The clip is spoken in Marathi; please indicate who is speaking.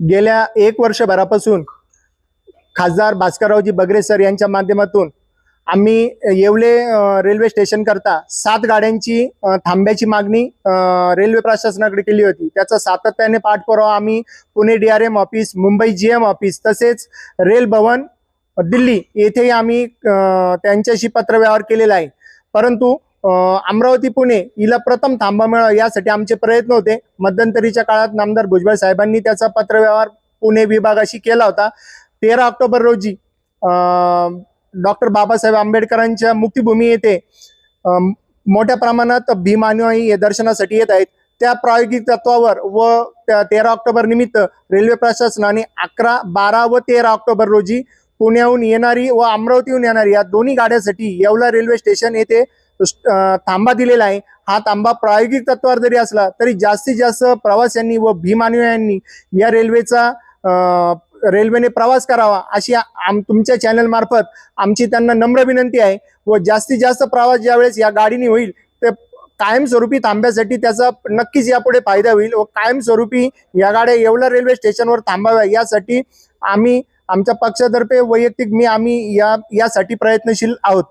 Speaker 1: गेल्या एक वर्षभरापासून खासदार भास्कररावजी बगरे सर यांच्या माध्यमातून आम्ही येवले रेल्वे स्टेशन करता सात गाड्यांची थांब्याची मागणी रेल्वे प्रशासनाकडे केली होती. त्याचा सातत्याने पाठपुरावा आम्ही Pune D R M office Mumbai G M office तसेच रेल भवन दिल्ली येथेही आम्ही त्यांच्याशी पत्रव्यवहार केलेला आहे. परंतु अमरावती पुणे हिला प्रथम थांबा मिळावा यासाठी आमचे प्रयत्न होते. मध्यंतरीच्या काळात नामदार भुजबळ साहेबांनी त्याचा पत्रव्यवहार पुणे विभागाशी केला होता. तेरा ऑक्टोबर रोजी डॉक्टर बाबासाहेब आंबेडकरांच्या मुक्तिभूमी येथे मोठ्या प्रमाणात भीम अनुयायी दर्शनासाठी येत आहेत. त्या प्रायोगिक तत्वावर व त्या तेरा ऑक्टोबर निमित्त रेल्वे प्रशासनाने अकरा बारा व तेरा ऑक्टोबर रोजी पुण्याहून येणारी व अमरावतीहून येणारी या दोन्ही गाड्यासाठी येवला रेल्वे स्टेशन येथे थांबा दिलेला आहे. हा थांबा प्रायोगिक तत्वावर जरी असला तरी जास्तीत जास्त प्रवाशांनी व भीमानुयांनी या रेल्वेचा रेल्वेने प्रवास करावा अशी आम तुमच्या चॅनल मार्फत आमची त्यांना नम्र विनंती आहे. व जास्तीत जास्त प्रवास ज्यावेळेस या गाडीने होईल ते कायमस्वरूपी थांब्यासाठी त्याचा नक्कीच यापुढे फायदा होईल व कायमस्वरूपी या गाड्या येवला रेल्वे स्टेशनवर थांबाव्या. यासाठी आम्ही आमच्या पक्षातर्फे वैयक्तिक मी आम्ही या यासाठी प्रयत्नशील आहोत.